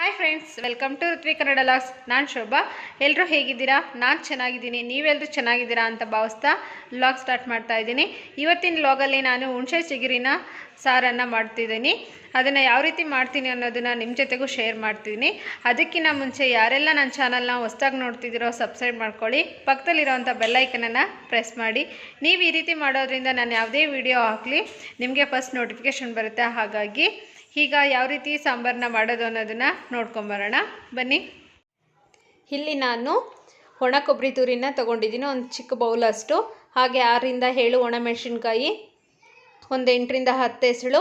Hi friends welcome to Ruthvi Kannada vlogs ನಾನು ಶೋಭಾ. ಎಲ್ಲರೂ ಹೇಗಿದ್ದೀರಾ? ನಾನು ಚೆನ್ನಾಗಿದ್ದೀನಿ. ನೀವೆಲ್ಲರೂ ಚೆನ್ನಾಗಿದ್ದೀರಾ ಅಂತ ಭಾವಿಸ್ತಾ ಲಾಗ್ ಸ್ಟಾರ್ಟ್ ಮಾಡ್ತಾ ಇದ್ದೀನಿ. ಇವತ್ತಿನ ಲಾಗಲ್ಲಿ ನಾನು ಹುಣಸೆ ಚಿಗುರಿನ ಸಾರನ್ನು ಮಾಡ್ತಿದ್ದೀನಿ. ಅದನ್ನು ಯಾವ ರೀತಿ ಮಾಡ್ತೀನಿ ಅನ್ನೋದನ್ನು ನಿಮ್ಮ ಜೊತೆಗೂ ಶೇರ್ ಮಾಡ್ತೀನಿ. ಅದಕ್ಕಿಂತ ಮುಂಚೆ ಯಾರೆಲ್ಲ ನನ್ನ ಚಾನಲ್ನ ಹೊಸ್ದಾಗಿ ನೋಡ್ತಿದ್ದೀರೋ ಸಬ್ಸ್ಕ್ರೈಬ್ ಮಾಡ್ಕೊಳ್ಳಿ. ಪಕ್ಕದಲ್ಲಿರೋವಂಥ ಬೆಲ್ಲೈಕನನ್ನು ಪ್ರೆಸ್ ಮಾಡಿ. ನೀವು ಈ ರೀತಿ ಮಾಡೋದ್ರಿಂದ ನಾನು ಯಾವುದೇ ವಿಡಿಯೋ ಹಾಕಲಿ, ನಿಮಗೆ ಫಸ್ಟ್ ನೋಟಿಫಿಕೇಷನ್ ಬರುತ್ತೆ. ಹಾಗಾಗಿ ಈಗ ಯಾವ ರೀತಿ ಸಾಂಬಾರನ್ನ ಮಾಡೋದು ಅನ್ನೋದನ್ನು ನೋಡ್ಕೊಂಬರೋಣ ಬನ್ನಿ. ಇಲ್ಲಿ ನಾನು ಒಣ ಕೊಬ್ಬರಿ ತುರಿನ ತೊಗೊಂಡಿದ್ದೀನಿ, ಒಂದು ಚಿಕ್ಕ ಬೌಲಷ್ಟು ಹಾಗೆ ಆರರಿಂದ ಏಳು ಒಣಮೆಣಸಿನ್ಕಾಯಿ ಒಂದು ಎಂಟರಿಂದ ಹತ್ತು ಹೆಸಳು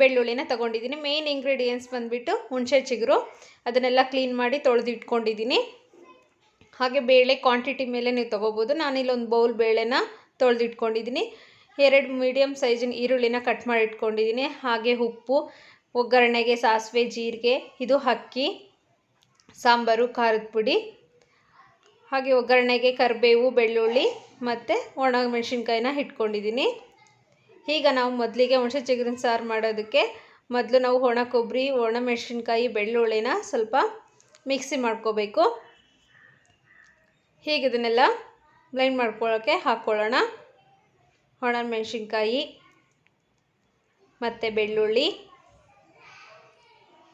ಬೆಳ್ಳುಳ್ಳಿನ ತೊಗೊಂಡಿದ್ದೀನಿ. ಮೇನ್ ಇಂಗ್ರೀಡಿಯೆಂಟ್ಸ್ ಬಂದುಬಿಟ್ಟು ಹುಣಸೆ ಚಿಗುರು, ಅದನ್ನೆಲ್ಲ ಕ್ಲೀನ್ ಮಾಡಿ ತೊಳೆದು ಇಟ್ಕೊಂಡಿದ್ದೀನಿ. ಹಾಗೆ ಬೇಳೆ ಕ್ವಾಂಟಿಟಿ ಮೇಲೆ ನೀವು ತೊಗೋಬೋದು. ನಾನು ಒಂದು ಬೌಲ್ ಬೇಳೆನ ತೊಳೆದು ಇಟ್ಕೊಂಡಿದ್ದೀನಿ. ಎರಡು ಮೀಡಿಯಮ್ ಸೈಜಿನ ಈರುಳ್ಳಿನ ಕಟ್ ಮಾಡಿ ಇಟ್ಕೊಂಡಿದ್ದೀನಿ. ಹಾಗೆ ಉಪ್ಪು ಒಗ್ಗರಣೆಗೆ ಸಾಸಿವೆ, ಜೀರಿಗೆ, ಇದು ಅಕ್ಕಿ, ಸಾಂಬಾರು, ಖಾರದ ಪುಡಿ. ಹಾಗೆ ಒಗ್ಗರಣೆಗೆ ಕರಿಬೇವು, ಬೆಳ್ಳುಳ್ಳಿ ಮತ್ತು ಒಣ ಮೆಣಸಿನ್ಕಾಯಿನ ಇಟ್ಕೊಂಡಿದ್ದೀನಿ ಈಗ ನಾವು ಮೊದಲಿಗೆ ಹುಣಸೆ ಚಿಗುರಿನ ಸಾರು ಮಾಡೋದಕ್ಕೆ ಮೊದಲು ನಾವು ಒಣ ಕೊಬ್ಬರಿ, ಒಣ ಮೆಣಸಿನ್ಕಾಯಿ, ಬೆಳ್ಳುಳ್ಳಿನ ಸ್ವಲ್ಪ ಮಿಕ್ಸಿ ಮಾಡ್ಕೋಬೇಕು. ಹೀಗೆ ಇದನ್ನೆಲ್ಲ ಬ್ಲೈಂಡ್ ಮಾಡ್ಕೊಳ್ಳೋಕ್ಕೆ ಹಾಕ್ಕೊಳ್ಳೋಣ. ಒಣ ಮೆಣಸಿನ್ಕಾಯಿ ಮತ್ತು ಬೆಳ್ಳುಳ್ಳಿ.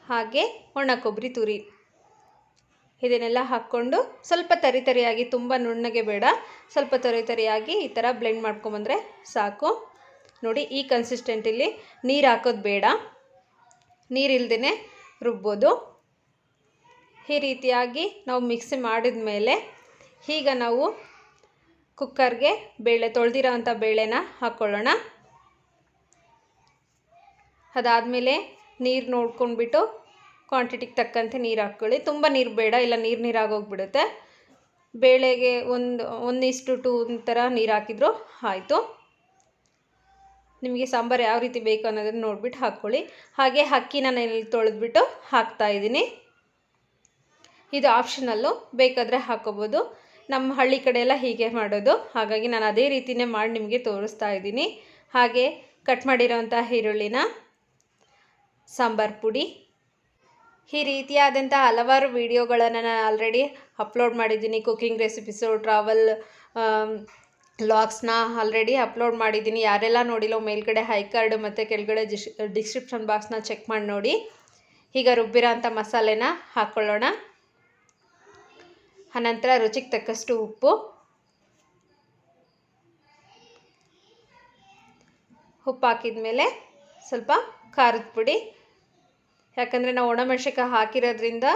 ಹಾಗೆ ಒಣ ಕೊಬ್ಬರಿ ತುರಿ. ಇದನ್ನೆಲ್ಲ ಹಾಕ್ಕೊಂಡು ಸ್ವಲ್ಪ ತರಿತರಿಯಾಗಿ ತುಂಬ ನುಣ್ಣಗೆ ಬೇಡ, ಸ್ವಲ್ಪ ತರಿತರಿಯಾಗಿ ಈ ಥರ ಬ್ಲೆಂಡ್ ಮಾಡ್ಕೊಂಬಂದರೆ ಸಾಕು. ನೋಡಿ, ಈ ಕನ್ಸಿಸ್ಟೆಂಟಲ್ಲಿ ನೀರು ಹಾಕೋದು ಬೇಡ. ನೀರಿಲ್ದೇ ರುಬ್ಬೋದು. ಈ ರೀತಿಯಾಗಿ ನಾವು ಮಿಕ್ಸಿ ಮಾಡಿದ ಮೇಲೆ ಈಗ ನಾವು ಕುಕ್ಕರ್ಗೆ ಬೇಳೆ, ತೊಳೆದಿರೋ ಅಂಥ ಬೇಳೆನ ಹಾಕ್ಕೊಳ್ಳೋಣ ಅದಾದಮೇಲೆ ನೀರು ನೋಡ್ಕೊಂಡ್ಬಿಟ್ಟು ಕ್ವಾಂಟಿಟಿಗೆ ತಕ್ಕಂತೆ ನೀರು ಹಾಕ್ಕೊಳ್ಳಿ. ತುಂಬ ನೀರು ಬೇಡ, ಇಲ್ಲ ನೀರು ನೀರು ಆಗೋಗ್ಬಿಡುತ್ತೆ ಬೇಳೆಗೆ ಒಂದು, ಒಂದಿಷ್ಟು ಟು ಥರ ನೀರು ಹಾಕಿದ್ರು ಆಯಿತು. ನಿಮಗೆ ಸಾಂಬಾರು ಯಾವ ರೀತಿ ಬೇಕು ಅನ್ನೋದನ್ನು ನೋಡಿಬಿಟ್ಟು ಹಾಕ್ಕೊಳ್ಳಿ. ಹಾಗೆ ಅಕ್ಕಿ ನಾನು ತೊಳೆದ್ಬಿಟ್ಟು ಹಾಕ್ತಾಯಿದ್ದೀನಿ ಇದು ಆಪ್ಷನಲ್ಲು ಬೇಕಾದರೆ ಹಾಕ್ಕೋಬೋದು ನಮ್ಮ ಹಳ್ಳಿ ಕಡೆ ಎಲ್ಲ ಹೀಗೆ ಮಾಡೋದು. ಹಾಗಾಗಿ ನಾನು ಅದೇ ರೀತಿಯೇ ಮಾಡಿ ನಿಮಗೆ ತೋರಿಸ್ತಾ ಇದ್ದೀನಿ. ಹಾಗೆ ಕಟ್ ಮಾಡಿರೋವಂಥ ಈರುಳ್ಳಿನ ಸಾಂಬಾರು ಪುಡಿ. ಈ ರೀತಿಯಾದಂಥ ಹಲವಾರು ವಿಡಿಯೋಗಳನ್ನು ನಾನು ಆಲ್ರೆಡಿ ಅಪ್ಲೋಡ್ ಮಾಡಿದ್ದೀನಿ. ಕುಕ್ಕಿಂಗ್ ರೆಸಿಪೀಸು ಟ್ರಾವೆಲ್ ಲಾಗ್ಸ್ನ ಆಲ್ರೆಡಿ ಅಪ್ಲೋಡ್ ಮಾಡಿದ್ದೀನಿ. ಯಾರೆಲ್ಲ ನೋಡಿಲ್ಲೋ ಮೇಲ್ಗಡೆ ಹೈ ಕಾರ್ಡ್ ಮತ್ತು ಕೆಳಗಡೆ ಡಿಶ್ ಡಿಸ್ಕ್ರಿಪ್ಷನ್ ಬಾಕ್ಸ್ನ ಚೆಕ್ ಮಾಡಿ ನೋಡಿ. ಈಗ ರುಬ್ಬಿರೋ ಅಂಥ ಮಸಾಲೆನ ಹಾಕ್ಕೊಳ್ಳೋಣ ಆನಂತರ ರುಚಿಗೆ ತಕ್ಕಷ್ಟು ಉಪ್ಪು. ಉಪ್ಪು ಹಾಕಿದ ಮೇಲೆ ಸ್ವಲ್ಪ ಖಾರದ ಪುಡಿ. ಯಾಕಂದರೆ ನಾವು ಒಣಮೆಣ್ಸಿನ್ಕಾಯಿ ಹಾಕಿರೋದ್ರಿಂದ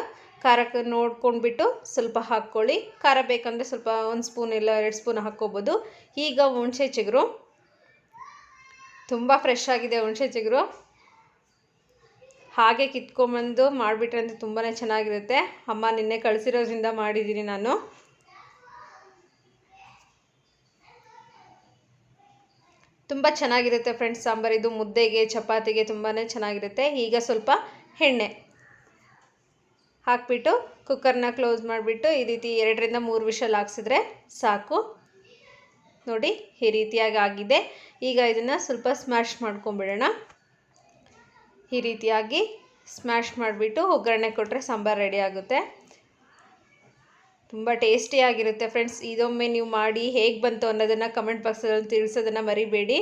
ಖಾರಕ್ಕೆ ನೋಡ್ಕೊಂಡ್ಬಿಟ್ಟು ಸ್ವಲ್ಪ ಹಾಕ್ಕೊಳ್ಳಿ. ಖಾರ ಬೇಕಂದರೆ ಸ್ವಲ್ಪ ಒಂದು ಸ್ಪೂನ್ ಇಲ್ಲ ಎರಡು ಸ್ಪೂನ್ ಹಾಕ್ಕೋಬೋದು. ಈಗ ಹುಣಸೆ ಚಿಗುರು. ತುಂಬ ಫ್ರೆಶ್ ಆಗಿದೆ ಹುಣಸೆ ಚಿಗುರು. ಹಾಗೆ ಕಿತ್ಕೊಂಬಂದು ಮಾಡಿಬಿಟ್ರೆ ಅಂದರೆ ತುಂಬಾ ಚೆನ್ನಾಗಿರುತ್ತೆ. ಅಮ್ಮ ನಿನ್ನೆ ಕಳಿಸಿರೋದ್ರಿಂದ ಮಾಡಿದ್ದೀನಿ ನಾನು. ತುಂಬ ಚೆನ್ನಾಗಿರುತ್ತೆ ಫ್ರೆಂಡ್ಸ್ ಸಾಂಬಾರು. ಇದು ಮುದ್ದೆಗೆ, ಚಪಾತಿಗೆ ತುಂಬಾ ಚೆನ್ನಾಗಿರುತ್ತೆ. ಈಗ ಸ್ವಲ್ಪ ಎಣ್ಣೆ ಹಾಕ್ಬಿಟ್ಟು ಕುಕ್ಕರ್ನ ಕ್ಲೋಸ್ ಮಾಡಿಬಿಟ್ಟು ಈ ರೀತಿ ಎರಡರಿಂದ ಮೂರು ವಿಷಲ್ ಹಾಕ್ಸಿದ್ರೆ ಸಾಕು. ನೋಡಿ, ಈ ರೀತಿಯಾಗಿ ಆಗಿದೆ. ಈಗ ಇದನ್ನು ಸ್ವಲ್ಪ ಸ್ಮ್ಯಾಶ್ ಮಾಡ್ಕೊಂಬಿಡೋಣ ಈ ರೀತಿಯಾಗಿ ಸ್ಮ್ಯಾಶ್ ಮಾಡಿಬಿಟ್ಟು ಒಗ್ಗರಣೆ ಕೊಟ್ಟರೆ ಸಾಂಬಾರು ರೆಡಿ ಆಗುತ್ತೆ. ತುಂಬ ಟೇಸ್ಟಿಯಾಗಿರುತ್ತೆ ಫ್ರೆಂಡ್ಸ್ ಇದೊಮ್ಮೆ ನೀವು ಮಾಡಿ ಹೇಗೆ ಬಂತು ಅನ್ನೋದನ್ನು ಕಮೆಂಟ್ ಬಾಕ್ಸಲ್ಲಿ ತಿಳಿಸೋದನ್ನು ಮರಿಬೇಡಿ.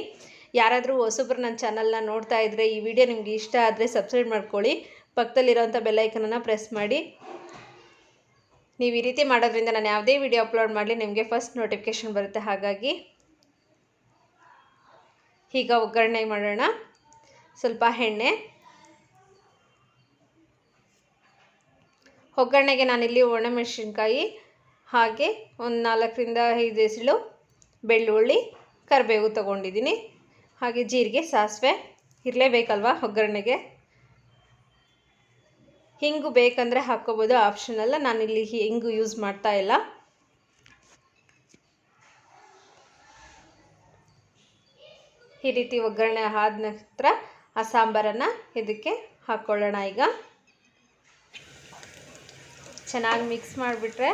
ಯಾರಾದರೂ ಹೊಸಬ್ರು ನನ್ನ ಚಾನಲ್ನ ನೋಡ್ತಾ ಇದ್ದರೆ ಈ ವಿಡಿಯೋ ನಿಮಗೆ ಇಷ್ಟ ಆದರೆ ಸಬ್ಸ್ಕ್ರೈಬ್ ಮಾಡ್ಕೊಳ್ಳಿ. ಪಕ್ಕದಲ್ಲಿರೋಂಥ ಬೆಲ್ಲೈಕನನ್ನು ಪ್ರೆಸ್ ಮಾಡಿ. ನೀವು ಈ ರೀತಿ ಮಾಡೋದ್ರಿಂದ ನಾನು ಯಾವುದೇ ವಿಡಿಯೋ ಅಪ್ಲೋಡ್ ಮಾಡಲಿ ನಿಮಗೆ ಫಸ್ಟ್ ನೋಟಿಫಿಕೇಷನ್ ಬರುತ್ತೆ. ಹಾಗಾಗಿ ಈಗ ಒಗ್ಗರಣೆ ಮಾಡೋಣ. ಸ್ವಲ್ಪ ಎಣ್ಣೆ. ಒಗ್ಗರಣೆಗೆ ನಾನಿಲ್ಲಿ ಒಣಮೆಣಸಿನ್ಕಾಯಿ ಹಾಗೆ ಒಂದು ನಾಲ್ಕರಿಂದ ಐದು ಎಸಳು ಬೆಳ್ಳುಳ್ಳಿ, ಕರಿಬೇವು ತೊಗೊಂಡಿದ್ದೀನಿ. ಹಾಗೆ ಜೀರಿಗೆ, ಸಾಸಿವೆ ಇರಲೇಬೇಕಲ್ವ ಒಗ್ಗರಣೆಗೆ? ಹಿಂಗು ಬೇಕಂದರೆ ಹಾಕ್ಕೋಬೋದು. ಆಪ್ಷನಲ್ಲ ನಾನಿಲ್ಲಿ ಹಿಂಗು ಯೂಸ್ ಮಾಡ್ತಾ ಇಲ್ಲ. ಈ ರೀತಿ ಒಗ್ಗರಣೆ ಆದ ನಂತರ ಆ ಸಾಂಬಾರನ್ನು ಇದಕ್ಕೆ ಹಾಕ್ಕೊಳ್ಳೋಣ ಈಗ. ಚೆನ್ನಾಗಿ ಮಿಕ್ಸ್ ಮಾಡಿಬಿಟ್ರೆ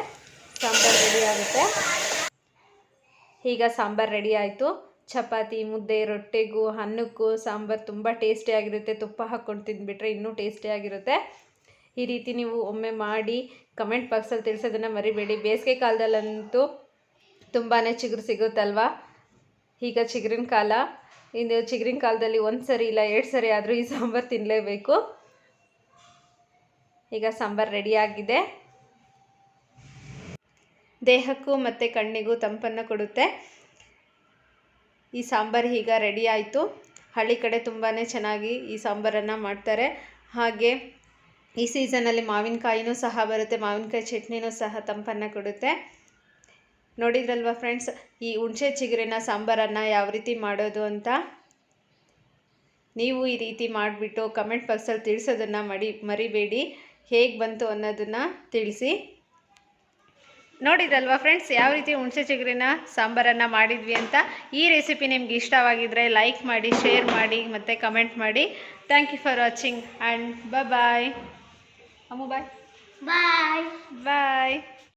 ಸಾಂಬಾರು ರೆಡಿ ಆಗುತ್ತೆ. ಈಗ ಸಾಂಬಾರು ರೆಡಿ ಆಯಿತು. ಚಪಾತಿ, ಮುದ್ದೆ, ರೊಟ್ಟೆಗೂ, ಅನ್ನಕ್ಕೂ ಸಾಂಬಾರು ತುಂಬ ಟೇಸ್ಟಿಯಾಗಿರುತ್ತೆ ತುಪ್ಪ ಹಾಕ್ಕೊಂಡು ತಿಂದುಬಿಟ್ರೆ ಇನ್ನೂ ಟೇಸ್ಟಿಯಾಗಿರುತ್ತೆ ಈ ರೀತಿ ನೀವು ಒಮ್ಮೆ ಮಾಡಿ ಕಮೆಂಟ್ ಬಾಕ್ಸಲ್ಲಿ ತಿಳಿಸೋದನ್ನು ಮರಿಬೇಡಿ. ಬೇಸಿಗೆ ಕಾಲದಲ್ಲಂತೂ ತುಂಬಾ ಚಿಗುರು ಸಿಗುತ್ತಲ್ವಾ? ಈಗ ಚಿಗುರಿನ ಕಾಲ. ಇನ್ನು ಚಿಗುರಿನ ಕಾಲದಲ್ಲಿ ಒಂದು ಸರಿ ಇಲ್ಲ, ಎರಡು ಸರಿ ಆದರೂ ಈ ಸಾಂಬಾರು ತಿನ್ನಲೇಬೇಕು ಈಗ ಸಾಂಬಾರು ರೆಡಿಯಾಗಿದೆ ದೇಹಕ್ಕೂ ಮತ್ತು ಕಣ್ಣಿಗೂ ತಂಪನ್ನು ಕೊಡುತ್ತೆ. ಈ ಸಾಂಬಾರು ಈಗ ರೆಡಿ ಆಯಿತು. ಹಳ್ಳಿ ಕಡೆ ತುಂಬಾ ಚೆನ್ನಾಗಿ ಈ ಸಾಂಬಾರನ್ನು ಮಾಡ್ತಾರೆ. ಹಾಗೆ ಈ ಸೀಸನಲ್ಲಿ ಮಾವಿನಕಾಯಿನೂ ಸಹ ಬರುತ್ತೆ. ಮಾವಿನಕಾಯಿ ಚಟ್ನಿನೂ ಸಹ ತಂಪನ್ನು ಕೊಡುತ್ತೆ. ನೋಡಿದ್ರಲ್ವ ಫ್ರೆಂಡ್ಸ್ ಈ ಹುಣಸೆ ಚಿಗುರಿನ ಸಾಂಬಾರನ್ನು ಯಾವ ರೀತಿ ಮಾಡೋದು ಅಂತ? ನೀವು ಈ ರೀತಿ ಮಾಡಿಬಿಟ್ಟು ಕಮೆಂಟ್ ಬಾಕ್ಸಲ್ಲಿ ತಿಳಿಸೋದನ್ನು ಮಡಿ, ಮರಿಬೇಡಿ. ಹೇಗೆ ಬಂತು ಅನ್ನೋದನ್ನು ತಿಳಿಸಿ. ನೋಡಿದ್ರಲ್ವಾ ಫ್ರೆಂಡ್ಸ್ ಯಾವ ರೀತಿ ಹುಣಸೆ ಚಿಗುರಿನ ಸಾಂಬಾರನ್ನು ಮಾಡಿದ್ವಿ ಅಂತ? ಈ ರೆಸಿಪಿ ನಿಮ್ಗೆ ಇಷ್ಟವಾಗಿದ್ದರೆ ಲೈಕ್ ಮಾಡಿ ಶೇರ್ ಮಾಡಿ ಮತ್ತು ಕಮೆಂಟ್ ಮಾಡಿ. Thank you for watching and bye Ammu bye bye bye